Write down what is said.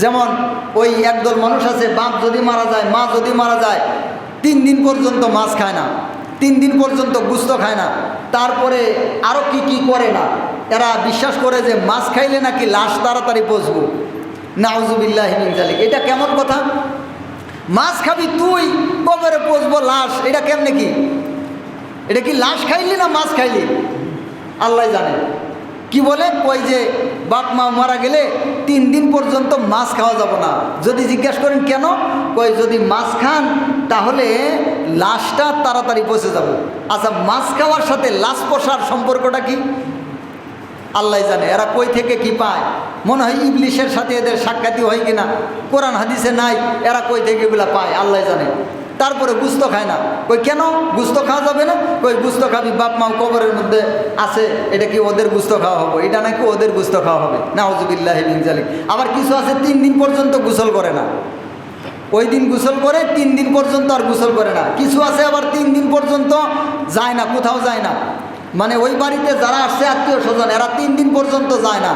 যেমন ওই একদল মানুষ আছে, বাপ যদি মারা যায়, মা যদি মারা যায়, তিন দিন পর্যন্ত মাছ খায় না, তিন দিন পর্যন্ত গুস্ত খায় না, তারপরে আরও কি কি করে না? এরা বিশ্বাস করে যে মাছ খাইলে নাকি লাশ তাড়াতাড়ি পচবো। নাউজুবিল্লাহ জালিক এটা কেমন কথা? মাছ খাবি তুই, কবরে পচবো লাশ, এটা কেমনে কি? এটা কি লাশ খাইলি না মাছ খাইলি? আল্লাহ জানে। কি বলে? কই যে, বাপ মা মারা গেলে তিন দিন পর্যন্ত মাছ খাওয়া যাব না। যদি জিজ্ঞেস করেন, কেন? কই যদি মাছ খান, তাহলে লাশটা তাড়াতাড়ি পচে যাব। আচ্ছা মাছ খাওয়ার সাথে লাশ পোষার সম্পর্কটা কি? আল্লাহ জানে। এরা কই থেকে কি পায়? মনে হয় ইংলিশের সাথে এদের সাক্ষাৎই হয় কিনা? কোরআন হাদিসে নাই, এরা কই থেকে এগুলা পায়? আল্লাহ জানে। তারপরে গুস্ত খায় না। কই কেন? গুস্ত খাওয়া যাবে না? কই গুস্ত খাবি, বাপ মা কবরের মধ্যে আছে, এটা কি ওদের গুস্ত খাওয়া হবে? এটা নাকি ওদের গুস্ত খাওয়া হবে? না হজুবিল্লাহ জালিক। আবার কিছু আছে, তিন দিন পর্যন্ত গোসল করে না। ওই দিন গোসল করে, তিন দিন পর্যন্ত আর গোসল করে না। কিছু আছে, আবার তিন দিন পর্যন্ত যায় না, কোথাও যায় না। মানে ওই বাড়িতে যারা আসছে, আত্মীয় স্বজন, এরা তিন দিন পর্যন্ত যায় না।